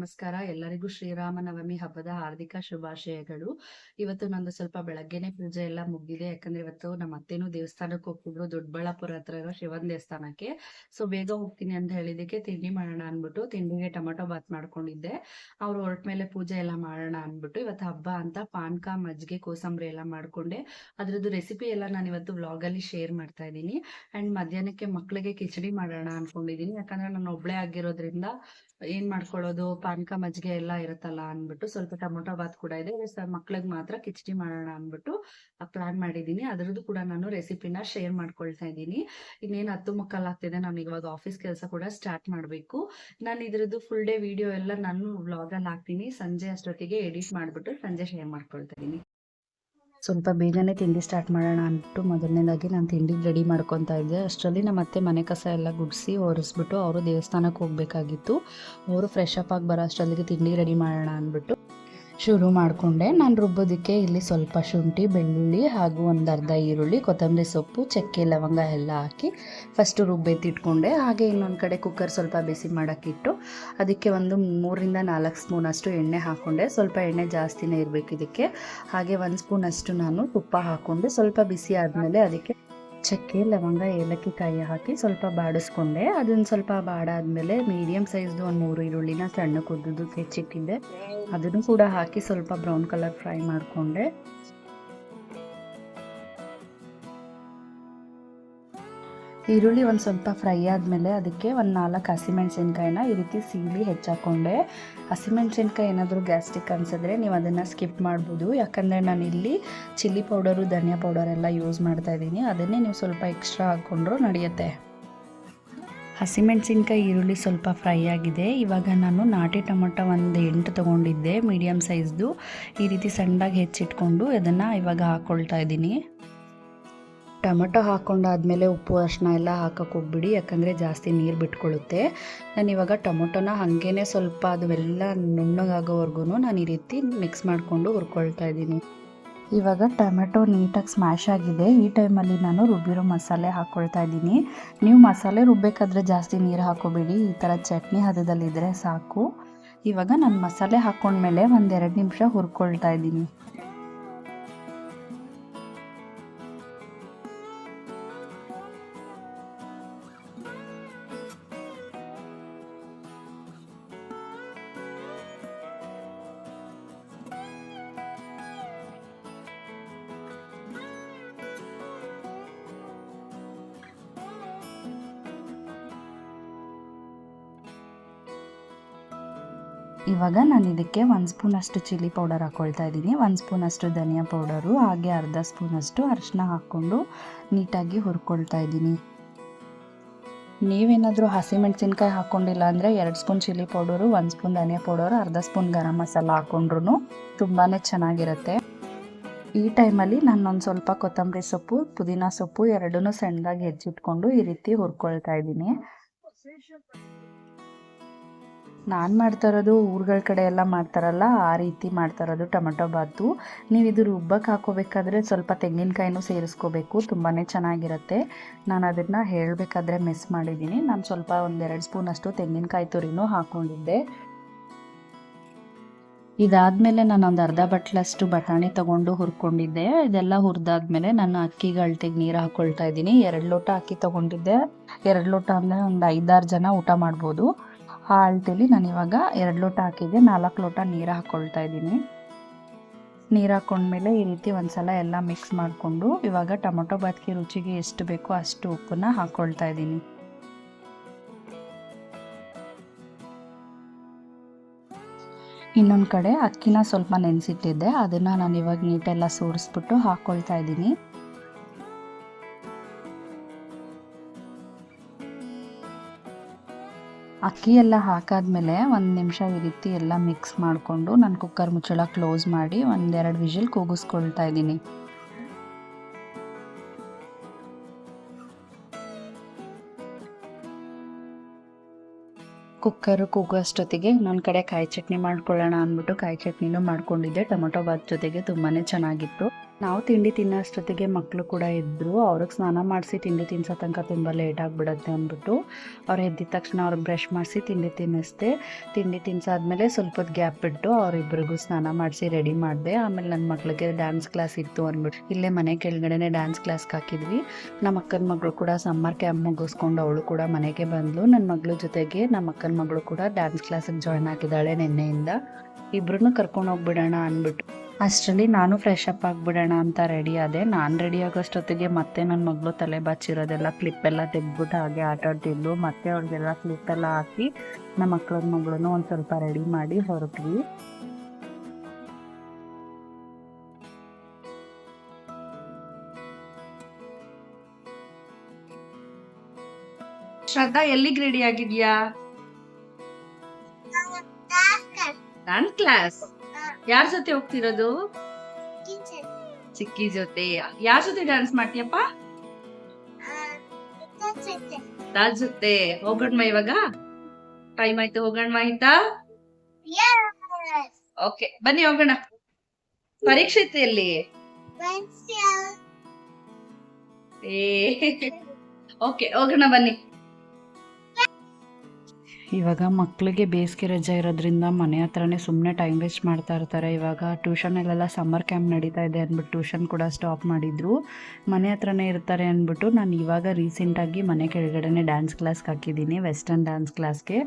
ನಮಸ್ಕಾರ. ಎಲ್ಲರಿಗೂ ಶ್ರೀರಾಮನವಮಿ ಹಬ್ಬದ ಹಾರ್ದಿಕ ಶುಭಾಶಯಗಳು. ಇವತ್ತು ನಂದು ಸ್ವಲ್ಪ ಬೆಳಗ್ಗೆನೆ ಪೂಜೆ ಎಲ್ಲ ಮುಗ್ದಿದೆ. ಯಾಕಂದ್ರೆ ಇವತ್ತು ನಮ್ಮ ಅತ್ತೇನು ದೇವಸ್ಥಾನಕ್ಕೆ ಹೋಗ್ತಿದ್ರು. ದೊಡ್ಡಬಳ್ಳಾಪುರ ಹತ್ರ ಇರೋ ಶಿವನ್ ದೇವಸ್ಥಾನಕ್ಕೆ. ಸೊ ಬೇಗ ಹೋಗ್ತೀನಿ ಅಂತ ಹೇಳಿದಕ್ಕೆ ತಿಂಡಿ ಮಾಡೋಣ ಅನ್ಬಿಟ್ಟು ತಿಂಡಿಗೆ ಟೊಮೊಟೊ ಬಾತ್ ಮಾಡ್ಕೊಂಡಿದ್ದೆ. ಅವ್ರು ಹೊರಟ ಮೇಲೆ ಪೂಜೆ ಎಲ್ಲ ಮಾಡೋಣ ಅನ್ಬಿಟ್ಟು ಇವತ್ತು ಹಬ್ಬ ಅಂತ ಪಾನ್ಕ, ಮಜ್ಜಿಗೆ, ಕೋಸಂಬರಿ ಎಲ್ಲ ಮಾಡ್ಕೊಂಡೆ. ಅದ್ರದ್ದು ರೆಸಿಪಿ ಎಲ್ಲ ನಾನು ಇವತ್ತು ವ್ಲಾಗ್ ಅಲ್ಲಿ ಶೇರ್ ಮಾಡ್ತಾ ಇದ್ದೀನಿ. ಅಂಡ್ ಮಧ್ಯಾಹ್ನಕ್ಕೆ ಮಕ್ಕಳಿಗೆ ಕಿಚಡಿ ಮಾಡೋಣ ಅನ್ಕೊಂಡಿದೀನಿ ಯಾಕಂದ್ರೆ ನಾನು ಒಬ್ಳೆ ಆಗಿರೋದ್ರಿಂದ ಏನ್ ಮಾಡ್ಕೊಳ್ಳೋದು? ಪಾನಕ ಮಜ್ಜಿಗೆ ಎಲ್ಲ ಇರುತ್ತಲ್ಲ ಅನ್ಬಿಟ್ಟು ಸ್ವಲ್ಪ ಟೊಮೊಟೊ ಬಾತ್ ಕೂಡ ಇದೆ. ಮಕ್ಳಿಗೆ ಮಾತ್ರ ಕಿಚಡಿ ಮಾಡೋಣ ಅನ್ಬಿಟ್ಟು ಪ್ಲಾನ್ ಮಾಡಿದೀನಿ ಅದ್ರದ್ದು ಕೂಡ ನಾನು ರೆಸಿಪಿನ ಶೇರ್ ಮಾಡ್ಕೊಳ್ತಾ ಇದ್ದೀನಿ. ಇನ್ನೇನು ಹತ್ತು ಮುಕ್ಕಾಲ್ ಆಗ್ತಿದೆ. ನಾನು ಇವಾಗ ಆಫೀಸ್ ಕೆಲಸ ಕೂಡ ಸ್ಟಾರ್ಟ್ ಮಾಡಬೇಕು. ನಾನು ಇದ್ರದ್ದು ಫುಲ್ ಡೇ ವಿಡಿಯೋ ಎಲ್ಲ ನಾನು ವ್ಲಾಗ್ ಅಲ್ಲಿ ಹಾಕ್ತೀನಿ. ಸಂಜೆ ಅಷ್ಟೊತ್ತಿಗೆ ಎಡಿಟ್ ಮಾಡ್ಬಿಟ್ಟು ಸಂಜೆ ಶೇರ್ ಮಾಡ್ಕೊಳ್ತಾ ಇದ್ದೀನಿ. ಸ್ವಲ್ಪ ಬೇಗನೆ ತಿಂಡಿ ಸ್ಟಾರ್ಟ್ ಮಾಡೋಣ ಅಂದ್ಬಿಟ್ಟು ಮೊದಲನೇದಾಗಿ ನಾನು ತಿಂಡಿ ರೆಡಿ ಮಾಡ್ಕೊತಾ ಇದ್ದೆ. ಅಷ್ಟರಲ್ಲಿ ನಮ್ಮ ಅತ್ತೆ ಮನೆ ಕಸ ಎಲ್ಲ ಗುಡಿಸಿ ಒರೆಸ್ಬಿಟ್ಟು ಅವರು ದೇವಸ್ಥಾನಕ್ಕೆ ಹೋಗಬೇಕಾಗಿತ್ತು. ಅವರು ಫ್ರೆಶ್ ಅಪ್ ಆಗಿ ಬರೋ ಅಷ್ಟರಲ್ಲಿಗೆ ತಿಂಡಿ ರೆಡಿ ಮಾಡೋಣ ಅಂದ್ಬಿಟ್ಟು ಶುರು ಮಾಡಿಕೊಂಡೆ. ನಾನು ರುಬ್ಬೋದಕ್ಕೆ ಇಲ್ಲಿ ಸ್ವಲ್ಪ ಶುಂಠಿ, ಬೆಳ್ಳುಳ್ಳಿ ಹಾಗೂ ಒಂದು ಅರ್ಧ ಈರುಳ್ಳಿ, ಕೊತ್ತಂಬರಿ ಸೊಪ್ಪು, ಚಕ್ಕೆ, ಲವಂಗ ಎಲ್ಲ ಹಾಕಿ ಫಸ್ಟು ರುಬ್ಬೆತ್ತಿಟ್ಕೊಂಡೆ ಹಾಗೆ ಇನ್ನೊಂದು ಕಡೆ ಕುಕ್ಕರ್ ಸ್ವಲ್ಪ ಬಿಸಿ ಮಾಡೋಕ್ಕಿಟ್ಟು ಅದಕ್ಕೆ ಒಂದು ಮೂರಿಂದ ನಾಲ್ಕು ಸ್ಪೂನ್ ಅಷ್ಟು ಎಣ್ಣೆ ಹಾಕ್ಕೊಂಡೆ ಸ್ವಲ್ಪ ಎಣ್ಣೆ ಜಾಸ್ತಿನೇ ಇರಬೇಕು ಇದಕ್ಕೆ. ಹಾಗೆ ಒಂದು ಸ್ಪೂನಷ್ಟು ನಾನು ತುಪ್ಪ ಹಾಕ್ಕೊಂಡು ಸ್ವಲ್ಪ ಬಿಸಿ ಆದಮೇಲೆ ಅದಕ್ಕೆ ಚಕ್ಕೆ, ಲವಂಗ, ಏಲಕ್ಕಿ ಕಾಯಿ ಹಾಕಿ ಸ್ವಲ್ಪ ಬಾಡಿಸ್ಕೊಂಡೆ. ಅದನ್ನು ಸ್ವಲ್ಪ ಬಾಡಾದ್ಮೇಲೆ ಮೀಡಿಯಮ್ ಸೈಜ್ದು ಒಂದು ಮೂರು ಈರುಳ್ಳಿನ ಸಣ್ಣ ಕುದ್ದು ಹೆಚ್ಚಿಟ್ಟಿದ್ದೆ. ಅದನ್ನು ಕೂಡ ಹಾಕಿ ಸ್ವಲ್ಪ ಬ್ರೌನ್ ಕಲರ್ ಫ್ರೈ ಮಾಡಿಕೊಂಡೆ. ಈರುಳ್ಳಿ ಒಂದು ಸ್ವಲ್ಪ ಫ್ರೈ ಆದಮೇಲೆ ಅದಕ್ಕೆ ಒಂದು ನಾಲ್ಕು ಹಸಿಮೆಣ್ಸಿನ್ಕಾಯಿನ ಈ ರೀತಿ ಸೀಳಿ ಹೆಚ್ಚಾಕೊಂಡೆ. ಹಸಿಮೆಣ್ಸಿನ್ಕಾಯಿ ಏನಾದರೂ ಗ್ಯಾಸ್ಟ್ರಿಕ್ ಅನಿಸಿದ್ರೆ ನೀವು ಅದನ್ನು ಸ್ಕಿಪ್ ಮಾಡ್ಬೋದು. ಯಾಕಂದರೆ ನಾನು ಇಲ್ಲಿ ಚಿಲ್ಲಿ ಪೌಡರು, ಧನಿಯಾ ಪೌಡರ್ ಎಲ್ಲ ಯೂಸ್ ಮಾಡ್ತಾ ಇದ್ದೀನಿ. ಅದನ್ನೇ ನೀವು ಸ್ವಲ್ಪ ಎಕ್ಸ್ಟ್ರಾ ಹಾಕ್ಕೊಂಡ್ರು ನಡೆಯುತ್ತೆ. ಹಸಿಮೆಣ್ಸಿನ್ಕಾಯಿ ಈರುಳ್ಳಿ ಸ್ವಲ್ಪ ಫ್ರೈ ಆಗಿದೆ. ಇವಾಗ ನಾನು ನಾಟಿ ಟೊಮೊಟೊ ಒಂದು ಎಂಟು ತೊಗೊಂಡಿದ್ದೆ ಮೀಡಿಯಮ್ ಸೈಜ್ದು. ಈ ರೀತಿ ಸಣ್ಣದಾಗಿ ಹೆಚ್ಚಿಟ್ಕೊಂಡು ಅದನ್ನು ಇವಾಗ ಹಾಕ್ಕೊಳ್ತಾ ಇದ್ದೀನಿ. ಟೊಮೊಟೊ ಹಾಕ್ಕೊಂಡಾದಮೇಲೆ ಉಪ್ಪು ಅರಿಶಿನ ಎಲ್ಲ ಹಾಕಕ್ಕೆ ಹೋಗ್ಬಿಡಿ. ಯಾಕಂದರೆ ಜಾಸ್ತಿ ನೀರು ಬಿಟ್ಕೊಳ್ಳುತ್ತೆ ನಾನು ಇವಾಗ ಟೊಮೊಟೊನ ಹಾಗೇ ಸ್ವಲ್ಪ ಅದೆಲ್ಲ ನುಣ್ಣಗಾಗೋವರೆಗೂ ನಾನು ಈ ರೀತಿ ಮಿಕ್ಸ್ ಮಾಡಿಕೊಂಡು ಹುರ್ಕೊಳ್ತಾ ಇದ್ದೀನಿ. ಇವಾಗ ಟೊಮೆಟೊ ನೀಟಾಗಿ ಸ್ಮ್ಯಾಶ್ ಆಗಿದೆ. ಈ ಟೈಮಲ್ಲಿ ನಾನು ರುಬ್ಬಿರೋ ಮಸಾಲೆ ಹಾಕ್ಕೊಳ್ತಾ ಇದ್ದೀನಿ. ನೀವು ಮಸಾಲೆ ರುಬ್ಬೇಕಾದ್ರೆ ಜಾಸ್ತಿ ನೀರು ಹಾಕೋಬೇಡಿ. ಈ ಥರ ಚಟ್ನಿ ಹದದಲ್ಲಿದ್ದರೆ ಸಾಕು. ಇವಾಗ ನಾನು ಮಸಾಲೆ ಹಾಕ್ಕೊಂಡ್ಮೇಲೆ ಒಂದೆರಡು ನಿಮಿಷ ಹುರ್ಕೊಳ್ತಾ ಇದ್ದೀನಿ. ಇವಾಗ ನಾನು ಇದಕ್ಕೆ ಒಂದು ಸ್ಪೂನಷ್ಟು ಚಿಲ್ಲಿ ಪೌಡರ್ ಹಾಕ್ಕೊಳ್ತಾ ಇದ್ದೀನಿ. ಒಂದು ಸ್ಪೂನಷ್ಟು ಧನಿಯಾ ಪೌಡರು ಹಾಗೆ ಅರ್ಧ ಸ್ಪೂನಷ್ಟು ಅರಿಶಿನ ಹಾಕ್ಕೊಂಡು ನೀಟಾಗಿ ಹುರ್ಕೊಳ್ತಾ ಇದ್ದೀನಿ. ನೀವೇನಾದರೂ ಹಸಿಮೆಣ್ಸಿನ್ಕಾಯಿ ಹಾಕ್ಕೊಂಡಿಲ್ಲ ಅಂದರೆ ಎರಡು ಸ್ಪೂನ್ ಚಿಲ್ಲಿ ಪೌಡರು ಒಂದು ಸ್ಪೂನ್ ಧನಿಯಾ ಪೌಡರು ಅರ್ಧ ಸ್ಪೂನ್ ಗರಂ ಮಸಾಲ ಹಾಕ್ಕೊಂಡ್ರು ತುಂಬಾ ಚೆನ್ನಾಗಿರುತ್ತೆ. ಈ ಟೈಮಲ್ಲಿ ನಾನು ಒಂದು ಸ್ವಲ್ಪ ಕೊತ್ತಂಬರಿ ಸೊಪ್ಪು, ಪುದೀನ ಸೊಪ್ಪು ಎರಡನ್ನೂ ಸಣ್ಣದಾಗಿ ಹೆಚ್ಚಿಟ್ಕೊಂಡು ಈ ರೀತಿ ಹುರ್ಕೊಳ್ತಾ ಇದ್ದೀನಿ. ನಾನು ಮಾಡ್ತಾ ಇರೋದು ಊರುಗಳ ಕಡೆ ಎಲ್ಲ ಮಾಡ್ತಾರಲ್ಲ, ಆ ರೀತಿ ಮಾಡ್ತಾ ಇರೋದು ಟೊಮೆಟೊ ಬಾತು. ನೀವು ಇದು ರುಬ್ಬಕ್ಕೆ ಹಾಕೋಬೇಕಾದ್ರೆ ಸ್ವಲ್ಪ ತೆಂಗಿನಕಾಯಿನೂ ಸೇರಿಸ್ಕೋಬೇಕು ತುಂಬಾ ಚೆನ್ನಾಗಿರುತ್ತೆ. ನಾನು ಅದನ್ನು ಹೇಳಬೇಕಾದ್ರೆ ಮಿಸ್ ಮಾಡಿದ್ದೀನಿ ನಾನು ಸ್ವಲ್ಪ ಒಂದೆರಡು ಸ್ಪೂನಷ್ಟು ತೆಂಗಿನಕಾಯಿ ತುರಿನೂ ಹಾಕ್ಕೊಂಡಿದ್ದೆ ಇದಾದಮೇಲೆ ನಾನು ಒಂದು ಅರ್ಧ ಬಟ್ಲಷ್ಟು ಬಟಾಣಿ ತೊಗೊಂಡು ಹುರ್ಕೊಂಡಿದ್ದೆ. ಇದೆಲ್ಲ ಹುರಿದಾದ್ಮೇಲೆ ನಾನು ಅಕ್ಕಿ ಗಳ್ತೆಗೆ ನೀರು ಹಾಕ್ಕೊಳ್ತಾ ಇದ್ದೀನಿ. ಎರಡು ಲೋಟ ಅಕ್ಕಿ ತೊಗೊಂಡಿದ್ದೆ. ಎರಡು ಲೋಟ ಅಂದರೆ ಒಂದು ಐದಾರು ಜನ ಊಟ ಮಾಡ್ಬೋದು. ಆ ನಾನು ಇವಾಗ ಎರಡು ಲೋಟ ಹಾಕಿದ್ದೆ, ನಾಲ್ಕು ಲೋಟ ನೀರು ಹಾಕ್ಕೊಳ್ತಾ ಇದ್ದೀನಿ. ನೀರು ಹಾಕ್ಕೊಂಡ್ಮೇಲೆ ಈ ರೀತಿ ಒಂದ್ಸಲ ಎಲ್ಲ ಮಿಕ್ಸ್ ಮಾಡಿಕೊಂಡು ಇವಾಗ ಟೊಮೊಟೊ ಬಾತ್ಗೆ ರುಚಿಗೆ ಎಷ್ಟು ಬೇಕೋ ಅಷ್ಟು ಉಪ್ಪನ್ನು ಹಾಕ್ಕೊಳ್ತಾ ಇದ್ದೀನಿ. ಇನ್ನೊಂದು ಕಡೆ ಅಕ್ಕಿನ ಸ್ವಲ್ಪ ನೆನೆಸಿಟ್ಟಿದ್ದೆ, ಅದನ್ನು ನಾನು ಇವಾಗ ನೀಟೆಲ್ಲ ಸೋರಿಸ್ಬಿಟ್ಟು ಹಾಕ್ಕೊಳ್ತಾ ಇದ್ದೀನಿ. ಅಕ್ಕಿ ಎಲ್ಲ ಹಾಕಾದ್ಮೇಲೆ ಒಂದು ನಿಮಿಷ ಈ ರೀತಿ ಎಲ್ಲ ಮಿಕ್ಸ್ ಮಾಡಿಕೊಂಡು ನಾನು ಕುಕ್ಕರ್ ಮುಚ್ಚಳ ಕ್ಲೋಸ್ ಮಾಡಿ ಒಂದೆರಡು ವಿಜಿಲ್ ಕೂಗಿಸ್ಕೊಳ್ತಾ ಇದ್ದೀನಿ. ಕುಕ್ಕರು ಕೂಗೋಷ್ಟೊತ್ತಿಗೆ ಇನ್ನೊಂದು ಕಡೆ ಕಾಯಿ ಚಟ್ನಿ ಮಾಡ್ಕೊಳ್ಳೋಣ ಅಂದ್ಬಿಟ್ಟು ಕಾಯಿ ಚಟ್ನಿನೂ ಮಾಡ್ಕೊಂಡಿದ್ದೆ. ಟೊಮೊಟೊ ಬಾತ್ ಜೊತೆಗೆ ತುಂಬಾ ಚೆನ್ನಾಗಿತ್ತು. ನಾವು ತಿಂಡಿ ತಿನ್ನೋಷ್ಟೊತ್ತಿಗೆ ಮಕ್ಕಳು ಕೂಡ ಇದ್ದರು ಅವ್ರಿಗೆ ಸ್ನಾನ ಮಾಡಿಸಿ ತಿಂಡಿ ತಿನ್ಸೋ ತನಕ ತುಂಬ ಲೇಟ್ ಆಗಿಬಿಡುತ್ತೆ ಅಂದ್ಬಿಟ್ಟು ಅವ್ರು ಎದ್ದಿದ ತಕ್ಷಣ ಅವ್ರಿಗೆ ಬ್ರಷ್ ಮಾಡಿಸಿ ತಿಂಡಿ ತಿನ್ನಿಸ್ದೆ. ತಿಂಡಿ ತಿನ್ಸಾದ್ಮೇಲೆ ಸ್ವಲ್ಪ ಗ್ಯಾಪ್ ಬಿಟ್ಟು ಅವರಿಬ್ಬರಿಗೂ ಸ್ನಾನ ಮಾಡಿಸಿ ರೆಡಿ ಮಾಡಿದೆ. ಆಮೇಲೆ ನನ್ನ ಮಕ್ಳಿಗೆ ಡ್ಯಾನ್ಸ್ ಕ್ಲಾಸ್ ಇತ್ತು ಅಂದ್ಬಿಟ್ಟು ಇಲ್ಲೇ ಮನೆ ಕೆಳಗಡೆನೆ ಡ್ಯಾನ್ಸ್ ಕ್ಲಾಸ್ಗೆ ಹಾಕಿದ್ವಿ. ನಮ್ಮ ಅಕ್ಕನ ಮಗಳು ಕೂಡ ಸಮ್ಮರ್ ಕ್ಯಾಂಪ್ ಮುಗಿಸ್ಕೊಂಡು ಅವಳು ಕೂಡ ಮನೆಗೆ ಬಂದಳು ನನ್ನ ಮಗಳ ಜೊತೆಗೆ ನಮ್ಮ ಅಕ್ಕನ ಮಗಳು ಕೂಡ ಡ್ಯಾನ್ಸ್ ಕ್ಲಾಸಿಗೆ ಜಾಯ್ನ್ ಆಗಿದ್ದಾಳೆ ನಿನ್ನೆಯಿಂದ. ಇಬ್ಬರನ್ನೂ ಕರ್ಕೊಂಡು ಹೋಗ್ಬಿಡೋಣ ಅಂದ್ಬಿಟ್ಟು ಅಷ್ಟರಲ್ಲಿ ನಾನು ಫ್ರೆಶ್ ಅಪ್ ಆಗಿಬಿಡೋಣ ಅಂತ ರೆಡಿ ಆದೆ. ನಾನು ರೆಡಿ ಆಗೋಷ್ಟೊತ್ತಿಗೆ ಮತ್ತೆ ನನ್ನ ಮಗಳು ತಲೆ ಬಾಚಿರೋದೆಲ್ಲ ಕ್ಲಿಪ್ ಎಲ್ಲ ತೆಗ್ದ್ಬಿಟ್ಟು ಹಾಗೆ ಆಟ ಆಡ್ತಿದ್ಲು. ಮತ್ತೆ ಅವ್ರಿಗೆಲ್ಲ ಕ್ಲಿಪ್ ಎಲ್ಲ ಹಾಕಿ ನಮ್ಮ ಮಕ್ಕಳ ಮಗಳನ್ನು ಒಂದು ಸ್ವಲ್ಪ ರೆಡಿ ಮಾಡಿ ಹೊರಟ್ವಿ. ಶ್ರದ್ಧಾ ಎಲ್ಲಿಗೆ ರೆಡಿ ಆಗಿದ್ಯಾ? ಕ್ಲಾಸ್ ಯಾರ ಜೊತೆ ಹೋಗ್ತಿರೋದು? ಚಿಕ್ಕಿ ಜೊತೆ. ಯಾರ ಜೊತೆ ಡ್ಯಾನ್ಸ್ ಮಾಡ್ತೀಯಪ್ಪ? ತಾಜ್ ಜೊತೆ. ಹೋಗೋಣ ಇವಾಗ? ಟೈಮ್ ಆಯ್ತು ಹೋಗೋಣ ಆಯ್ತಾ? ಓಕೆ ಬನ್ನಿ ಹೋಗೋಣ ಪರೀಕ್ಷೆ ಇತ್ತು ಎಲ್ಲಿ ಓಕೆ ಹೋಗೋಣ ಬನ್ನಿ. ಇವಾಗ ಮಕ್ಕಳಿಗೆ ಬೇಸಿಗೆ ರಜೆ ಇರೋದ್ರಿಂದ ಮನೆ ಹತ್ರನೇ ಸುಮ್ಮನೆ ಟೈಮ್ ವೇಸ್ಟ್ ಮಾಡ್ತಾ ಇರ್ತಾರೆ. ಇವಾಗ ಟ್ಯೂಷನಲ್ಲೆಲ್ಲ ಸಮ್ಮರ್ ಕ್ಯಾಂಪ್ ನಡೀತಾ ಇದೆ ಅಂದ್ಬಿಟ್ಟು ಟ್ಯೂಷನ್ ಕೂಡ ಸ್ಟಾಪ್ ಮಾಡಿದ್ರು. ಮನೆ ಹತ್ರನೇ ಇರ್ತಾರೆ ಅಂದ್ಬಿಟ್ಟು ನಾನು ಇವಾಗ ರೀಸೆಂಟಾಗಿ ಮನೆ ಕೆಳಗಡೆನೇ ಡ್ಯಾನ್ಸ್ ಕ್ಲಾಸ್ಗೆ ಹಾಕಿದ್ದೀನಿ ವೆಸ್ಟರ್ನ್ ಡ್ಯಾನ್ಸ್ ಕ್ಲಾಸ್ಗೆ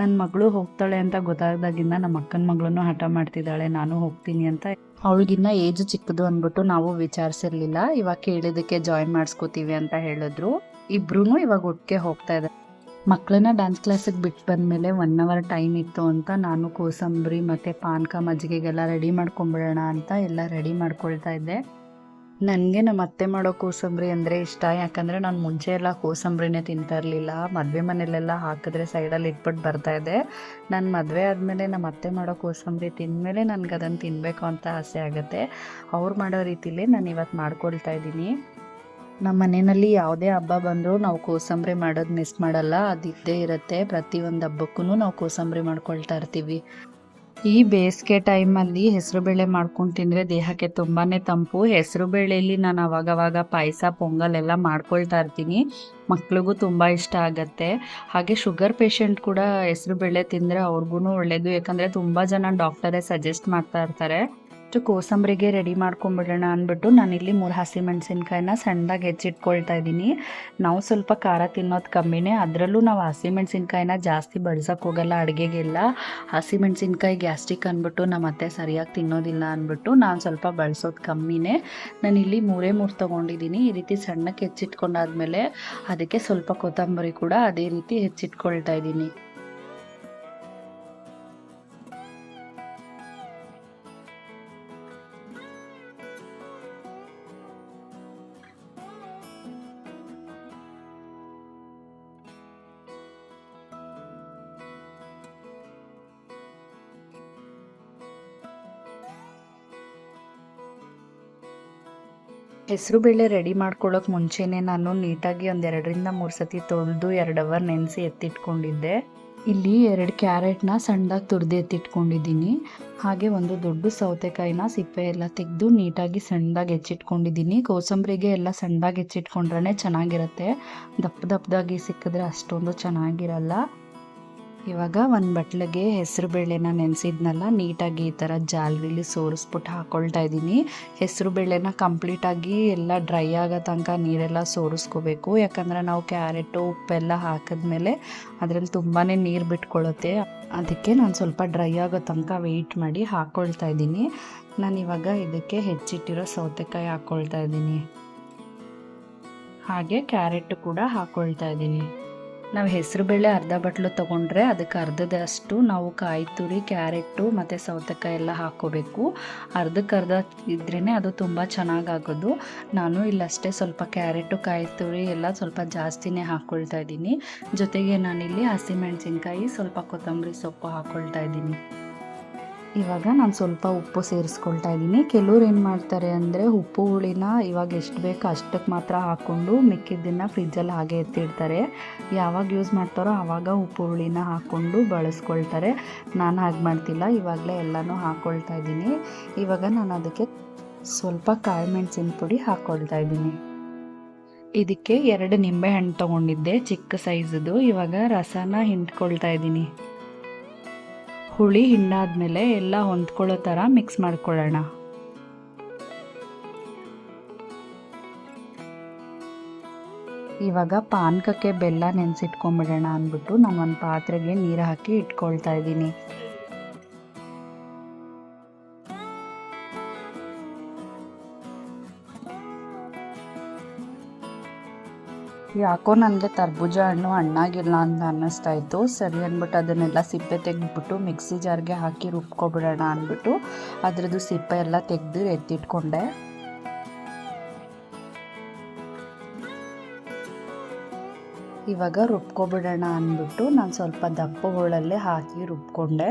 ನನ್ನ ಮಗಳು ಹೋಗ್ತಾಳೆ ಅಂತ ಗೊತ್ತಾದಾಗಿಂದ ನಮ್ಮ ಅಕ್ಕನ ಮಗಳನ್ನು ಹಠ ಮಾಡ್ತಿದ್ದಾಳೆ, ನಾನು ಹೋಗ್ತೀನಿ ಅಂತ. ಅವಳಿಗಿನ್ನ ಏಜ್ ಚಿಕ್ಕದು ಅಂದ್ಬಿಟ್ಟು ನಾವು ವಿಚಾರಿಸಿರ್ಲಿಲ್ಲ. ಇವಾಗ ಕೇಳಿದಕ್ಕೆ ಜಾಯಿನ್ ಮಾಡಿಸ್ಕೋತೀವಿ ಅಂತ ಹೇಳಿದ್ರು. ಇಬ್ರು ಇವಾಗ ಒಟ್ಟಿಗೆ ಹೋಗ್ತಾ ಇದ್ದಾರೆ. ಮಕ್ಕಳನ್ನ ಡ್ಯಾನ್ಸ್ ಕ್ಲಾಸಿಗೆ ಬಿಟ್ಟು ಬಂದಮೇಲೆ ಒನ್ ಅವರ್ ಟೈಮ್ ಇತ್ತು ಅಂತ ನಾನು ಕೋಸಂಬರಿ ಮತ್ತು ಪಾನಕ ಮಜ್ಜಿಗೆಗೆಲ್ಲ ರೆಡಿ ಮಾಡ್ಕೊಂಬಿಡೋಣ ಅಂತ ಎಲ್ಲ ರೆಡಿ ಮಾಡ್ಕೊಳ್ತಾ ಇದ್ದೆ. ನನಗೆ ನಮ್ಮ ಅತ್ತೆ ಮಾಡೋ ಕೋಸಂಬರಿ ಅಂದರೆ ಇಷ್ಟ. ಯಾಕಂದರೆ ನಾನು ಮುಂಚೆ ಎಲ್ಲ ಕೋಸಂಬರಿನೇ ತಿಂತಾ ಇರಲಿಲ್ಲ. ಮದುವೆ ಮನೇಲೆಲ್ಲ ಹಾಕಿದ್ರೆ ಸೈಡಲ್ಲಿ ಇಟ್ಬಿಟ್ಟು ಬರ್ತಾ ಇದೆ ನನ್ನ ಮದುವೆ ಆದಮೇಲೆ ನಮ್ಮ ಅತ್ತೆ ಮಾಡೋ ಕೋಸಂಬರಿ ತಿಂದಮೇಲೆ ನನಗೆ ಅದನ್ನು ತಿನ್ನಬೇಕು ಅಂತ ಆಸೆ ಆಗುತ್ತೆ. ಅವ್ರು ಮಾಡೋ ರೀತಿಲೇ ನಾನು ಇವತ್ತು ಮಾಡ್ಕೊಳ್ತಾ ಇದ್ದೀನಿ. ನಮ್ಮ ಮನೆಯಲ್ಲಿ ಯಾವುದೇ ಹಬ್ಬ ಬಂದರೂ ನಾವು ಕೋಸಂಬರಿ ಮಾಡೋದು ಮಿಸ್ ಮಾಡಲ್ಲ. ಅದಿದ್ದೇ ಇರುತ್ತೆ. ಪ್ರತಿಯೊಂದು ಹಬ್ಬಕ್ಕೂ ನಾವು ಕೋಸಂಬರಿ ಮಾಡ್ಕೊಳ್ತಾ ಇರ್ತೀವಿ. ಈ ಬೇಸಿಗೆ ಟೈಮಲ್ಲಿ ಹೆಸರುಬೇಳೆ ಮಾಡ್ಕೊಂಡು ತಿಂದರೆ ದೇಹಕ್ಕೆ ತುಂಬಾ ತಂಪು. ಹೆಸರುಬೇಳೆಯಲ್ಲಿ ನಾನು ಅವಾಗವಾಗ ಪಾಯಸ, ಪೊಂಗಲ್ ಎಲ್ಲ ಮಾಡ್ಕೊಳ್ತಾ ಇರ್ತೀನಿ. ಮಕ್ಳಿಗೂ ತುಂಬ ಇಷ್ಟ ಆಗುತ್ತೆ. ಹಾಗೆ ಶುಗರ್ ಪೇಷಂಟ್ ಕೂಡ ಹೆಸರುಬೇಳೆ ತಿಂದರೆ ಅವ್ರಿಗೂ ಒಳ್ಳೆಯದು ಯಾಕಂದರೆ ತುಂಬ ಜನ ಡಾಕ್ಟರೇ ಸಜೆಸ್ಟ್ ಮಾಡ್ತಾ ಇರ್ತಾರೆ. ಅಷ್ಟು ಕೋಸಂಬರಿಗೆ ರೆಡಿ ಮಾಡ್ಕೊಂಬಿಡೋಣ ಅಂದ್ಬಿಟ್ಟು ನಾನಿಲ್ಲಿ ಮೂರು ಹಸಿಮೆಣಸಿನ್ಕಾಯಿನ ಸಣ್ಣದಾಗಿ ಹೆಚ್ಚಿಟ್ಕೊಳ್ತಾ ಇದ್ದೀನಿ. ನಾವು ಸ್ವಲ್ಪ ಖಾರ ತಿನ್ನೋದು ಕಮ್ಮಿನೇ, ಅದರಲ್ಲೂ ನಾವು ಹಸಿಮೆಣಸಿನ್ಕಾಯಿನ ಜಾಸ್ತಿ ಬಳಸೋಕೆ ಹೋಗಲ್ಲ ಅಡುಗೆಗೆಲ್ಲ. ಹಸಿಮೆಣಸಿನ್ಕಾಯಿ ಗ್ಯಾಸ್ಟ್ರಿಕ್ ಅಂದ್ಬಿಟ್ಟು ನಮ್ಮ ಅತ್ತೆ ಸರಿಯಾಗಿ ತಿನ್ನೋದಿಲ್ಲ ಅಂದ್ಬಿಟ್ಟು ನಾನು ಸ್ವಲ್ಪ ಬಳಸೋದು ಕಮ್ಮಿನೇ. ನಾನಿಲ್ಲಿ ಮೂರೇ ಮೂರು ತೊಗೊಂಡಿದ್ದೀನಿ. ಈ ರೀತಿ ಸಣ್ಣಕ್ಕೆ ಹೆಚ್ಚಿಟ್ಕೊಂಡಾದ್ಮೇಲೆ ಅದಕ್ಕೆ ಸ್ವಲ್ಪ ಕೊತ್ತಂಬರಿ ಕೂಡ ಅದೇ ರೀತಿ ಹೆಚ್ಚಿಟ್ಕೊಳ್ತಾ ಇದ್ದೀನಿ. ಹೆಸರುಬೇಳೆ ರೆಡಿ ಮಾಡ್ಕೊಳ್ಳೋಕೆ ಮುಂಚೆನೇ ನಾನು ನೀಟಾಗಿ ಒಂದು ಎರಡರಿಂದ ಮೂರು ಸತಿ ತೊಳೆದು ಎರಡು ಅವರ್ ನೆನೆಸಿ ಎತ್ತಿಟ್ಕೊಂಡಿದ್ದೆ. ಇಲ್ಲಿ ಎರಡು ಕ್ಯಾರೆಟ್ನ ಸಣ್ಣದಾಗಿ ತುರಿದು ಎತ್ತಿಟ್ಕೊಂಡಿದ್ದೀನಿ. ಹಾಗೆ ಒಂದು ದೊಡ್ಡ ಸೌತೆಕಾಯಿನ ಸಿಪ್ಪೆ ಎಲ್ಲ ತೆಗೆದು ನೀಟಾಗಿ ಸಣ್ಣದಾಗಿ ಹೆಚ್ಚಿಟ್ಕೊಂಡಿದ್ದೀನಿ. ಕೋಸಂಬರಿಗೆ ಎಲ್ಲ ಸಣ್ಣದಾಗಿ ಹೆಚ್ಚಿಟ್ಕೊಂಡ್ರೆ ಚೆನ್ನಾಗಿರುತ್ತೆ. ದಪ್ಪ ದಪ್ಪದಾಗಿ ಸಿಕ್ಕಿದ್ರೆ ಅಷ್ಟೊಂದು ಚೆನ್ನಾಗಿರಲ್ಲ. ಇವಾಗ ಒಂದು ಬಟ್ಲಿಗೆ ಹೆಸರು ಬೇಳೆನ ನೆನೆಸಿದ್ನಲ್ಲ, ನೀಟಾಗಿ ಈ ಥರ ಜಾಲ್ರಿಲಿ ಸೋರಿಸ್ಬಿಟ್ಟು ಹಾಕ್ಕೊಳ್ತಾ ಇದ್ದೀನಿ. ಹೆಸರು ಬೇಳೆನ ಕಂಪ್ಲೀಟಾಗಿ ಎಲ್ಲ ಡ್ರೈ ಆಗೋ ತನಕ ನೀರೆಲ್ಲ ಸೋರಿಸ್ಕೋಬೇಕು. ಯಾಕಂದರೆ ನಾವು ಕ್ಯಾರೆಟು ಉಪ್ಪೆಲ್ಲ ಹಾಕಿದ್ಮೇಲೆ ಅದರಲ್ಲಿ ತುಂಬಾ ನೀರು ಬಿಟ್ಕೊಳ್ಳುತ್ತೆ ಅದಕ್ಕೆ ನಾನು ಸ್ವಲ್ಪ ಡ್ರೈ ಆಗೋ ತನಕ ವೆಯ್ಟ್ ಮಾಡಿ ಹಾಕ್ಕೊಳ್ತಾ ಇದ್ದೀನಿ. ನಾನು ಇವಾಗ ಇದಕ್ಕೆ ಹೆಚ್ಚಿಟ್ಟಿರೋ ಸೌತೆಕಾಯಿ ಹಾಕ್ಕೊಳ್ತಾ ಇದ್ದೀನಿ. ಹಾಗೆ ಕ್ಯಾರೆಟ್ ಕೂಡ ಹಾಕ್ಕೊಳ್ತಾ ಇದ್ದೀನಿ. ನಾವು ಹೆಸರುಬೇಳೆ ಅರ್ಧ ಬಟ್ಲು ತೊಗೊಂಡ್ರೆ ಅದಕ್ಕೆ ಅರ್ಧದಷ್ಟು ನಾವು ಕಾಯಿ ತುರಿ ಕ್ಯಾರೆಟು ಮತ್ತು ಸೌತೆಕಾಯಿ ಎಲ್ಲ ಹಾಕ್ಕೋಬೇಕು. ಅರ್ಧಕ್ಕೆ ಅರ್ಧ ಇದ್ರೇ ಅದು ತುಂಬ ಚೆನ್ನಾಗಾಗೋದು. ನಾನು ಇಲ್ಲಷ್ಟೇ ಸ್ವಲ್ಪ ಕ್ಯಾರೆಟು, ಕಾಯಿ ತುರಿ ಎಲ್ಲ ಸ್ವಲ್ಪ ಜಾಸ್ತಿನೇ ಹಾಕ್ಕೊಳ್ತಾ ಇದ್ದೀನಿ. ಜೊತೆಗೆ ನಾನಿಲ್ಲಿ ಹಸಿಮೆಣಸಿನ್ಕಾಯಿ, ಸ್ವಲ್ಪ ಕೊತ್ತಂಬರಿ ಸೊಪ್ಪು ಹಾಕ್ಕೊಳ್ತಾ ಇದ್ದೀನಿ. ಇವಾಗ ನಾನು ಸ್ವಲ್ಪ ಉಪ್ಪು ಸೇರಿಸ್ಕೊಳ್ತಾ ಇದ್ದೀನಿ. ಕೆಲವ್ರು ಏನು ಮಾಡ್ತಾರೆ ಅಂದರೆ ಉಪ್ಪು, ಹುಳಿನ ಇವಾಗ ಎಷ್ಟು ಬೇಕೋ ಅಷ್ಟಕ್ಕೆ ಮಾತ್ರ ಹಾಕ್ಕೊಂಡು ಮಿಕ್ಕಿದ್ದನ್ನು ಫ್ರಿಜ್ಜಲ್ಲಿ ಹಾಗೆ ಎತ್ತಿಡ್ತಾರೆ. ಯಾವಾಗ ಯೂಸ್ ಮಾಡ್ತಾರೋ ಆವಾಗ ಉಪ್ಪು, ಹುಳಿನ ಹಾಕ್ಕೊಂಡು ಬಳಸ್ಕೊಳ್ತಾರೆ. ನಾನು ಹಾಗೆ ಮಾಡ್ತಿಲ್ಲ, ಇವಾಗಲೇ ಎಲ್ಲನೂ ಹಾಕ್ಕೊಳ್ತಾ ಇದ್ದೀನಿ. ಇವಾಗ ನಾನು ಅದಕ್ಕೆ ಸ್ವಲ್ಪ ಕಾಯಿ ಮೆಣಸಿನ ಪುಡಿ ಹಾಕ್ಕೊಳ್ತಾ ಇದ್ದೀನಿ. ಇದಕ್ಕೆ ಎರಡು ನಿಂಬೆ ಹಣ್ಣು ತೊಗೊಂಡಿದ್ದೆ, ಚಿಕ್ಕ ಸೈಜದು ಇವಾಗ ರಸನ ಹಿಂಡ್ಕೊಳ್ತಾ ಇದ್ದೀನಿ. ಹುಳಿ ಹಿಂಡಾದ್ಮೇಲೆ ಎಲ್ಲ ಹೊಂದ್ಕೊಳ್ಳೋ ಥರ ಮಿಕ್ಸ್ ಮಾಡ್ಕೊಳ್ಳೋಣ. ಇವಾಗ ಪಾನಕಕ್ಕೆ ಬೆಲ್ಲ ನೆನೆಸಿಟ್ಕೊಂಬಿಡೋಣ ಅಂದ್ಬಿಟ್ಟು ನಾನು ಒಂದು ಪಾತ್ರೆಗೆ ನೀರು ಹಾಕಿ ಇಟ್ಕೊಳ್ತಾ ಇದ್ದೀನಿ. ಯಾಕೋ ನನಗೆ ತರ್ಬೂಜ ಹಣ್ಣು ಹಣ್ಣಾಗಿಲ್ಲ ಅಂತ ಅನ್ನಿಸ್ತಾ ಇತ್ತು. ಸರಿ ಅಂದ್ಬಿಟ್ಟು ಅದನ್ನೆಲ್ಲ ಸಿಪ್ಪೆ ತೆಗೆದ್ಬಿಟ್ಟು ಮಿಕ್ಸಿ ಜಾರ್ಗೆ ಹಾಕಿ ರುಬ್ಕೊಬಿಡೋಣ ಅಂದ್ಬಿಟ್ಟು ಅದರದ್ದು ಸಿಪ್ಪೆ ಎಲ್ಲ ತೆಗೆದು ಎತ್ತಿಟ್ಕೊಂಡೆ. ಇವಾಗ ರುಬ್ಕೊಬಿಡೋಣ ಅಂದ್ಬಿಟ್ಟು ನಾನು ಸ್ವಲ್ಪ ದಪ್ಪ ಹಾಕಿ ರುಬ್ಕೊಂಡೆ.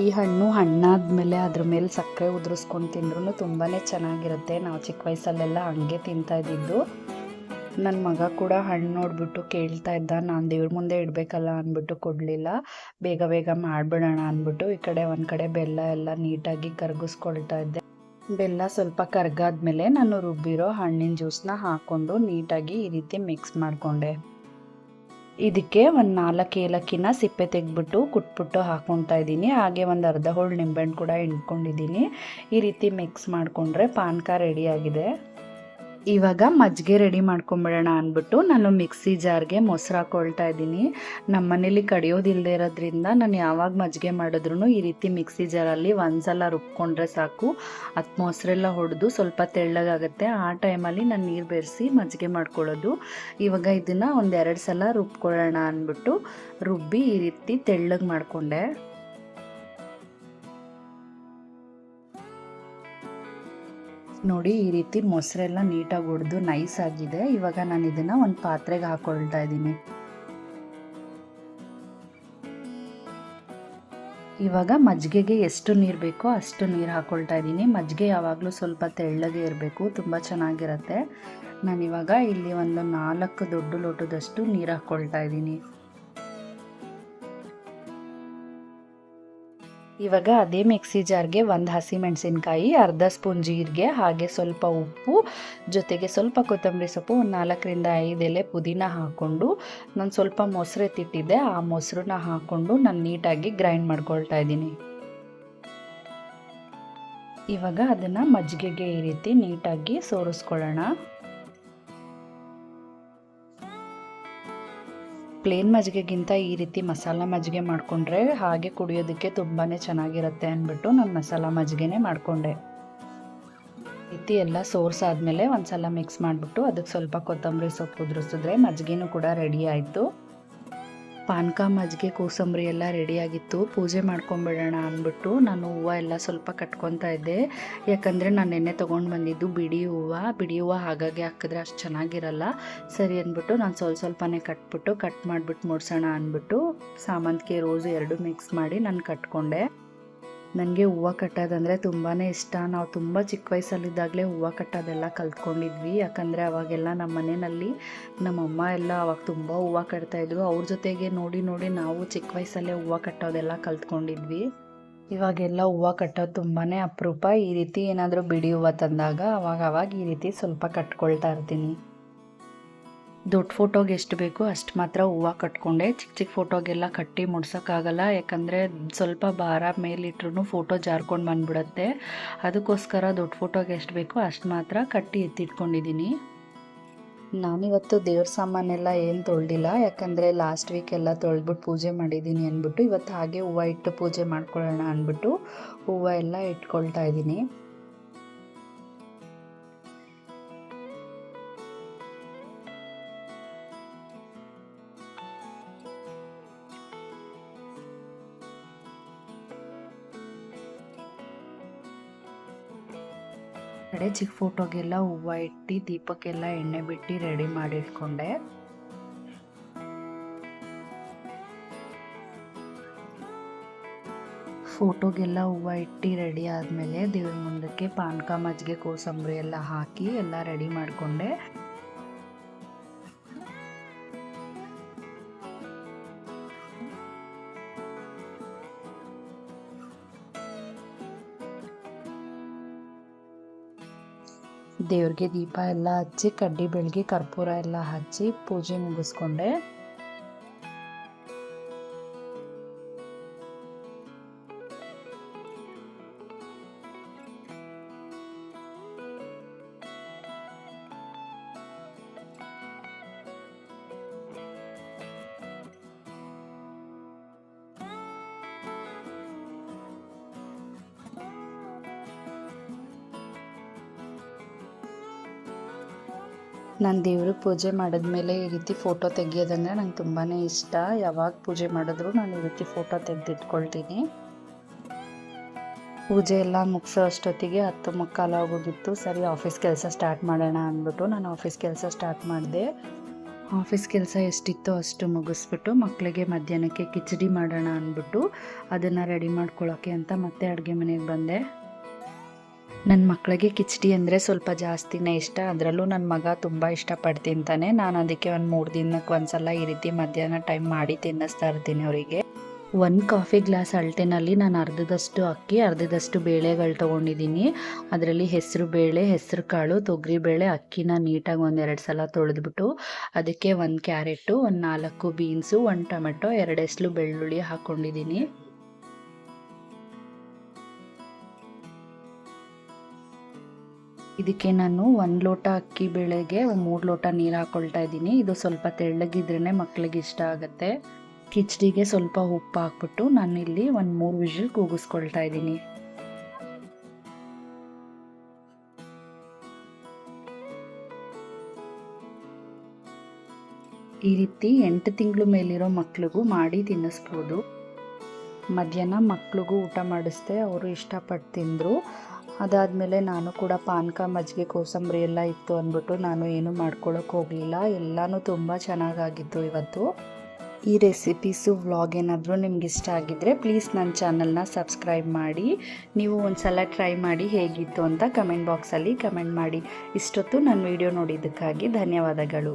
ಈ ಹಣ್ಣು ಹಣ್ಣಾದ ಮೇಲೆ ಅದ್ರ ಮೇಲೆ ಸಕ್ಕರೆ ಉದುರಿಸ್ಕೊಂಡು ತಿಂದ್ರೂ ತುಂಬಾ ಚೆನ್ನಾಗಿರುತ್ತೆ. ನಾವು ಚಿಕ್ಕ ವಯಸ್ಸಲ್ಲೆಲ್ಲ ಹಂಗೆ ತಿಂತಾ ಇದ್ದಿದ್ದು. ನನ್ನ ಮಗ ಕೂಡ ಹಣ್ಣು ನೋಡಿಬಿಟ್ಟು ಕೇಳ್ತಾ ಇದ್ದ, ನಾನು ದೇವ್ರ ಮುಂದೆ ಇಡಬೇಕಲ್ಲ ಅಂದ್ಬಿಟ್ಟು ಕೊಡಲಿಲ್ಲ. ಬೇಗ ಬೇಗ ಮಾಡಿಬಿಡೋಣ ಅಂದ್ಬಿಟ್ಟು ಈ ಕಡೆ ಒಂದು ಕಡೆ ಬೆಲ್ಲ ಎಲ್ಲ ನೀಟಾಗಿ ಕರಗಿಸ್ಕೊಳ್ತಾ ಇದ್ದೆ. ಬೆಲ್ಲ ಸ್ವಲ್ಪ ಕರ್ಗಾದ್ಮೇಲೆ ನಾನು ರುಬ್ಬಿರೋ ಹಣ್ಣಿನ ಜ್ಯೂಸನ್ನ ಹಾಕ್ಕೊಂಡು ನೀಟಾಗಿ ಈ ರೀತಿ ಮಿಕ್ಸ್ ಮಾಡಿಕೊಂಡೆ. ಇದಕ್ಕೆ ಒಂದು ನಾಲ್ಕು ಏಲಕ್ಕಿನ ಸಿಪ್ಪೆ ತೆಗೆದ್ಬಿಟ್ಟು ಕುಟ್ಬಿಟ್ಟು ಹಾಕ್ಕೊತಾ ಇದ್ದೀನಿ. ಹಾಗೆ ಒಂದು ಅರ್ಧ ಹೋಳು ನಿಂಬೆಹಣ್ಣು ಕೂಡ ಹಿಂಡ್ಕೊಂಡಿದ್ದೀನಿ. ಈ ರೀತಿ ಮಿಕ್ಸ್ ಮಾಡಿಕೊಂಡ್ರೆ ಪಾನಕ ರೆಡಿಯಾಗಿದೆ ಇವಾಗ ಮಜ್ಜಿಗೆ ರೆಡಿ ಮಾಡ್ಕೊಂಬಿಡೋಣ ಅಂದ್ಬಿಟ್ಟು ನಾನು ಮಿಕ್ಸಿ ಜಾರ್ಗೆ ಮೊಸರು ಹಾಕೊಳ್ತಾ ಇದ್ದೀನಿ. ನಮ್ಮ ಮನೇಲಿ ಕಡಿಯೋದಿಲ್ಲದೆ ಇರೋದ್ರಿಂದ ನಾನು ಯಾವಾಗ ಮಜ್ಜಿಗೆ ಮಾಡಿದ್ರು ಈ ರೀತಿ ಮಿಕ್ಸಿ ಜಾರಲ್ಲಿ ಒಂದ್ಸಲ ರುಬ್ಕೊಂಡ್ರೆ ಸಾಕು. ಅದು ಮೊಸರೆಲ್ಲ ಹೊಡೆದು ಸ್ವಲ್ಪ ತೆಳ್ಳಗಾಗುತ್ತೆ. ಆ ಟೈಮಲ್ಲಿ ನಾನು ನೀರು ಬೆರೆಸಿ ಮಜ್ಜಿಗೆ ಮಾಡ್ಕೊಳ್ಳೋದು. ಇವಾಗ ಇದನ್ನು ಒಂದೆರಡು ಸಲ ರುಬ್ಕೊಳ್ಳೋಣ ಅಂದ್ಬಿಟ್ಟು ರುಬ್ಬಿ ಈ ರೀತಿ ತೆಳ್ಳಗೆ ಮಾಡಿಕೊಂಡೆ. ನೋಡಿ ಈ ರೀತಿ ಮೊಸರೆಲ್ಲ ನೀಟಾಗಿ ಹೊಡೆದು ನೈಸ್ ಆಗಿದೆ. ಇವಾಗ ನಾನು ಇದನ್ನು ಒಂದು ಪಾತ್ರೆಗೆ ಹಾಕೊಳ್ತಾ ಇದ್ದೀನಿ. ಇವಾಗ ಮಜ್ಜಿಗೆಗೆ ಎಷ್ಟು ನೀರು ಬೇಕೋ ಅಷ್ಟು ನೀರು ಹಾಕ್ಕೊಳ್ತಾ ಇದ್ದೀನಿ. ಮಜ್ಜಿಗೆ ಯಾವಾಗಲೂ ಸ್ವಲ್ಪ ತೆಳ್ಳಗೆ ಇರಬೇಕು, ತುಂಬ ಚೆನ್ನಾಗಿರುತ್ತೆ. ನಾನಿವಾಗ ಇಲ್ಲಿ ಒಂದು ನಾಲ್ಕು ದೊಡ್ಡ ಲೋಟದಷ್ಟು ನೀರು ಹಾಕ್ಕೊಳ್ತಾ ಇದ್ದೀನಿ. ಇವಾಗ ಅದೇ ಮಿಕ್ಸಿ ಜಾರ್ಗೆ ಒಂದು ಹಸಿಮೆಣಸಿನ್ಕಾಯಿ ಅರ್ಧ ಸ್ಪೂನ್ ಜೀರಿಗೆ, ಹಾಗೆ ಸ್ವಲ್ಪ ಉಪ್ಪು, ಜೊತೆಗೆ ಸ್ವಲ್ಪ ಕೊತ್ತಂಬರಿ ಸೊಪ್ಪು, ಒಂದು ನಾಲ್ಕರಿಂದ ಐದು ಎಲೆ ಪುದೀನ ಹಾಕ್ಕೊಂಡು ನಾನು ಸ್ವಲ್ಪ ಮೊಸರು ತಿಟ್ಟಿದ್ದೆ ಆ ಮೊಸರನ್ನ ಹಾಕ್ಕೊಂಡು ನಾನು ನೀಟಾಗಿ ಗ್ರೈಂಡ್ ಮಾಡ್ಕೊಳ್ತಾ ಇದ್ದೀನಿ. ಇವಾಗ ಅದನ್ನು ಮಜ್ಜಿಗೆಗೆ ಈ ರೀತಿ ನೀಟಾಗಿ ಸೋರಿಸ್ಕೊಳ್ಳೋಣ. ಪ್ಲೇನ್ ಮಜ್ಜಿಗೆಗಿಂತ ಈ ರೀತಿ ಮಸಾಲ ಮಜ್ಜಿಗೆ ಮಾಡಿಕೊಂಡ್ರೆ ಹಾಗೆ ಕುಡಿಯೋದಕ್ಕೆ ತುಂಬಾ ಚೆನ್ನಾಗಿರುತ್ತೆ ಅಂದ್ಬಿಟ್ಟು ನಾನು ಮಸಾಲ ಮಜ್ಜಿಗೆನೇ ಮಾಡಿಕೊಂಡೆ. ರೀತಿ ಎಲ್ಲ ಸೋರ್ಸ್ ಆದಮೇಲೆ ಒಂದು ಸಲ ಮಿಕ್ಸ್ ಮಾಡಿಬಿಟ್ಟು ಅದಕ್ಕೆ ಸ್ವಲ್ಪ ಕೊತ್ತಂಬರಿ ಸೊಪ್ಪು ಉದುರಿಸಿದ್ರೆ ಮಜ್ಜಿಗೆನೂ ಕೂಡ ರೆಡಿ ಆಯಿತು. ಪಾನಕ, ಮಜ್ಜಿಗೆ, ಕೋಸಂಬರಿ ಎಲ್ಲ ರೆಡಿಯಾಗಿತ್ತು ಪೂಜೆ ಮಾಡ್ಕೊಂಬಿಡೋಣ ಅಂದ್ಬಿಟ್ಟು ನಾನು ಹೂವು ಎಲ್ಲ ಸ್ವಲ್ಪ ಕಟ್ಕೊತಾ ಇದ್ದೆ. ಯಾಕಂದರೆ ನಾನು ನೆನ್ನೆ ತೊಗೊಂಡು ಬಂದಿದ್ದು ಬಿಡಿ ಹೂವು. ಬಿಡಿ ಹೂವು ಹಾಗಾಗಿ ಹಾಕಿದ್ರೆ ಅಷ್ಟು ಚೆನ್ನಾಗಿರಲ್ಲ. ಸರಿ ಅಂದ್ಬಿಟ್ಟು ನಾನು ಸ್ವಲ್ಪ ಸ್ವಲ್ಪನೇ ಕಟ್ಬಿಟ್ಟು, ಕಟ್ ಮಾಡಿಬಿಟ್ಟು ಮುಡ್ಸೋಣ ಅಂದ್ಬಿಟ್ಟು ಸಾಮಂತಿಗೆ ರೋಸು ಎರಡು ಮಿಕ್ಸ್ ಮಾಡಿ ನಾನು ಕಟ್ಕೊಂಡೆ. ನನಗೆ ಹೂವು ಕಟ್ಟೋದಂದರೆ ತುಂಬಾ ಇಷ್ಟ. ನಾವು ತುಂಬ ಚಿಕ್ಕ ವಯಸ್ಸಲ್ಲಿದ್ದಾಗಲೇ ಹೂವು ಕಟ್ಟೋದೆಲ್ಲ ಕಲ್ತ್ಕೊಂಡಿದ್ವಿ. ಯಾಕಂದರೆ ಅವಾಗೆಲ್ಲ ನಮ್ಮ ಮನೆಯಲ್ಲಿ ನಮ್ಮಮ್ಮ ಎಲ್ಲ ಅವಾಗ ತುಂಬ ಹೂವು ಕಟ್ತಾಯಿದ್ರು ಅವ್ರ ಜೊತೆಗೆ ನೋಡಿ ನೋಡಿ ನಾವು ಚಿಕ್ಕ ವಯಸ್ಸಲ್ಲೇ ಹೂವು ಕಟ್ಟೋದೆಲ್ಲ ಕಲ್ತ್ಕೊಂಡಿದ್ವಿ. ಇವಾಗೆಲ್ಲ ಹೂವು ಕಟ್ಟೋದು ತುಂಬಾ ಅಪರೂಪ. ಈ ರೀತಿ ಏನಾದರೂ ಬಿಡಿ ಹೂವು ತಂದಾಗ ಅವಾಗ ಅವಾಗ ಈ ರೀತಿ ಸ್ವಲ್ಪ ಕಟ್ಕೊಳ್ತಾ ಇರ್ತೀನಿ. ದೊಡ್ಡ ಫೋಟೋಗೆ ಎಷ್ಟು ಬೇಕೋ ಅಷ್ಟು ಮಾತ್ರ ಹೂವು ಕಟ್ಕೊಂಡೆ. ಚಿಕ್ಕ ಚಿಕ್ಕ ಫೋಟೋಗೆಲ್ಲ ಕಟ್ಟಿ ಮುಡ್ಸೋಕ್ಕಾಗಲ್ಲ, ಯಾಕಂದರೆ ಸ್ವಲ್ಪ ಭಾರ ಮೇಲಿಟ್ರೂ ಫೋಟೋ ಜಾರ್ಕೊಂಡು ಬಂದ್ಬಿಡುತ್ತೆ. ಅದಕ್ಕೋಸ್ಕರ ದೊಡ್ಡ ಫೋಟೋಗೆ ಎಷ್ಟು ಬೇಕೋ ಅಷ್ಟು ಮಾತ್ರ ಕಟ್ಟಿ ಎತ್ತಿಟ್ಕೊಂಡಿದ್ದೀನಿ ನಾನಿವತ್ತು ದೇವ್ರ ಸಾಮಾನೆಲ್ಲ ಏನು ತೊಳೆದಿಲ್ಲ, ಯಾಕಂದರೆ ಲಾಸ್ಟ್ ವೀಕ್ ಎಲ್ಲ ತೊಳೆದ್ಬಿಟ್ಟು ಪೂಜೆ ಮಾಡಿದ್ದೀನಿ ಅಂದ್ಬಿಟ್ಟು, ಇವತ್ತು ಹಾಗೆ ಹೂವು ಇಟ್ಟು ಪೂಜೆ ಮಾಡ್ಕೊಳ್ಳೋಣ ಅಂದ್ಬಿಟ್ಟು ಹೂವು ಎಲ್ಲ ಇಟ್ಕೊಳ್ತಾ ಇದ್ದೀನಿ ಕಡೆ ಚಿಕ್ಕ ಫೋಟೋಗೆಲ್ಲ ಹೂವು ಇಟ್ಟು ದೀಪಕ್ಕೆಲ್ಲ ಎಣ್ಣೆ ಬಿಟ್ಟು ರೆಡಿ ಮಾಡಿಟ್ಕೊಂಡೆ. ಫೋಟೋಗೆಲ್ಲ ಹೂವು ಇಟ್ಟು ರೆಡಿ ಆದಮೇಲೆ ದೇವ್ರ ಮುಂದಕ್ಕೆ ಪಾನಕ ಮಜ್ಜಿಗೆ, ಕೋಸಂಬರಿ ಎಲ್ಲ ಹಾಕಿ ಎಲ್ಲ ರೆಡಿ ಮಾಡಿಕೊಂಡೆ. ದೇವ್ರಿಗೆ ದೀಪ ಎಲ್ಲ ಹಚ್ಚಿ ಕಡ್ಡಿ ಬೆಳಗ್ಗೆ ಕರ್ಪೂರ ಎಲ್ಲ ಹಚ್ಚಿ ಪೂಜೆ ಮುಗಿಸ್ಕೊಂಡೆ. ನಾನು ದೇವ್ರ ಪೂಜೆ ಮಾಡಿದ್ಮೇಲೆ ಈ ರೀತಿ ಫೋಟೋ ತೆಗಿಯೋದಂದರೆ ನಂಗೆ ತುಂಬಾ ಇಷ್ಟ. ಯಾವಾಗ ಪೂಜೆ ಮಾಡಿದ್ರು ನಾನು ಈ ರೀತಿ ಫೋಟೋ ತೆಗೆದಿಟ್ಕೊಳ್ತೀನಿ. ಪೂಜೆ ಎಲ್ಲ ಮುಗಿಸೋ ಅಷ್ಟೊತ್ತಿಗೆ ಹತ್ತು ಮುಕ್ಕಾಲು ಆಗೋಗಿತ್ತು. ಸರಿ ಆಫೀಸ್ ಕೆಲಸ ಸ್ಟಾರ್ಟ್ ಮಾಡೋಣ ಅಂದ್ಬಿಟ್ಟು ನಾನು ಆಫೀಸ್ ಕೆಲಸ ಸ್ಟಾರ್ಟ್ ಮಾಡಿದೆ. ಆಫೀಸ್ ಕೆಲಸ ಎಷ್ಟಿತ್ತೋ ಅಷ್ಟು ಮುಗಿಸ್ಬಿಟ್ಟು ಮಕ್ಕಳಿಗೆ ಮಧ್ಯಾಹ್ನಕ್ಕೆ ಕಿಚಡಿ ಮಾಡೋಣ ಅಂದ್ಬಿಟ್ಟು ಅದನ್ನು ರೆಡಿ ಮಾಡ್ಕೊಳ್ಳೋಕ್ಕೆ ಅಂತ ಮತ್ತೆ ಅಡುಗೆ ಮನೆಗೆ ಬಂದೆ. ನನ್ನ ಮಕ್ಕಳಿಗೆ ಕಿಚಡಿ ಅಂದರೆ ಸ್ವಲ್ಪ ಜಾಸ್ತಿನೇ ಇಷ್ಟ. ಅದರಲ್ಲೂ ನನ್ನ ಮಗ ತುಂಬ ಇಷ್ಟಪಟ್ಟು ತಿಂತಾನೆ ನಾನು ಅದಕ್ಕೆ ಒಂದು ಮೂರು ದಿನಕ್ಕೆ ಒಂದ್ಸಲ ಈ ರೀತಿ ಮಧ್ಯಾಹ್ನ ಟೈಮ್ ಮಾಡಿ ತಿನ್ನಿಸ್ತಾ ಇರ್ತೀನಿ ಅವರಿಗೆ. ಒಂದು ಕಾಫಿ ಗ್ಲಾಸ್ ಅಳತೆನಲ್ಲಿ ನಾನು ಅರ್ಧದಷ್ಟು ಅಕ್ಕಿ, ಅರ್ಧದಷ್ಟು ಬೇಳೆಗಳು ತೊಗೊಂಡಿದ್ದೀನಿ ಅದರಲ್ಲಿ ಹೆಸರು ಬೇಳೆ, ಹೆಸರು ಕಾಳು, ತೊಗರಿ ಬೇಳೆ, ಅಕ್ಕಿನ ನೀಟಾಗಿ ಒಂದೆರಡು ಸಲ ತೊಳೆದ್ಬಿಟ್ಟು ಅದಕ್ಕೆ ಒಂದು ಕ್ಯಾರೆಟು, ಒಂದು ನಾಲ್ಕು ಬೀನ್ಸು, ಒಂದು ಟೊಮೆಟೊ ಎರಡು ಎಸ್ಲು ಬೆಳ್ಳುಳ್ಳಿ ಹಾಕ್ಕೊಂಡಿದ್ದೀನಿ ಇದಕ್ಕೆ ನಾನು ಒಂದು ಲೋಟ ಅಕ್ಕಿ ಬೇಳೆಗೆ ಮೂರು ಲೋಟ ನೀರು ಹಾಕ್ಕೊಳ್ತಾ ಇದ್ದೀನಿ. ಇದು ಸ್ವಲ್ಪ ತೆಳ್ಳಗಿದ್ರೇ ಮಕ್ಕಳಿಗೆ ಇಷ್ಟ ಆಗುತ್ತೆ. ಕಿಚಡಿಗೆ ಸ್ವಲ್ಪ ಉಪ್ಪು ಹಾಕ್ಬಿಟ್ಟು ಇಲ್ಲಿ ಒಂದು ಮೂರು ವಿಷಲ್ ಕೂಗಿಸ್ಕೊಳ್ತಾ ಇದ್ದೀನಿ. ಈ ರೀತಿ ಎಂಟು ತಿಂಗಳು ಮೇಲಿರೋ ಮಕ್ಳಿಗೂ ಮಾಡಿ ತಿನ್ನಿಸ್ಬೋದು. ಮಧ್ಯಾಹ್ನ ಮಕ್ಳಿಗೂ ಊಟ ಮಾಡಿಸ್ದೆ ಅವರು ಇಷ್ಟಪಟ್ಟು ತಿಂದರು. ಅದಾದಮೇಲೆ ನಾನು ಕೂಡ ಪಾನಕ, ಮಜ್ಜಿಗೆ, ಕೋಸಂಬರಿ ಎಲ್ಲ ಇತ್ತು ಅಂದ್ಬಿಟ್ಟು ನಾನು ಏನು ಮಾಡ್ಕೊಳ್ಳೋಕೆ ಹೋಗಲಿಲ್ಲ. ಎಲ್ಲನೂ ತುಂಬ ಚೆನ್ನಾಗಾಗಿತ್ತು ಇವತ್ತು. ಈ ರೆಸಿಪೀಸು, ವ್ಲಾಗ್ ಏನಾದರೂ ನಿಮ್ಗೆ ಇಷ್ಟ ಆಗಿದ್ದರೆ ಪ್ಲೀಸ್ ನನ್ನ ಚಾನಲ್ನ ಸಬ್ಸ್ಕ್ರೈಬ್ ಮಾಡಿ. ನೀವು ಒಂದು ಸಲ ಟ್ರೈ ಮಾಡಿ ಹೇಗಿತ್ತು ಅಂತ ಕಮೆಂಟ್ ಬಾಕ್ಸಲ್ಲಿ ಕಮೆಂಟ್ ಮಾಡಿ. ಇಷ್ಟೊತ್ತು ನನ್ನ ವಿಡಿಯೋ ನೋಡಿದ್ದಕ್ಕಾಗಿ ಧನ್ಯವಾದಗಳು.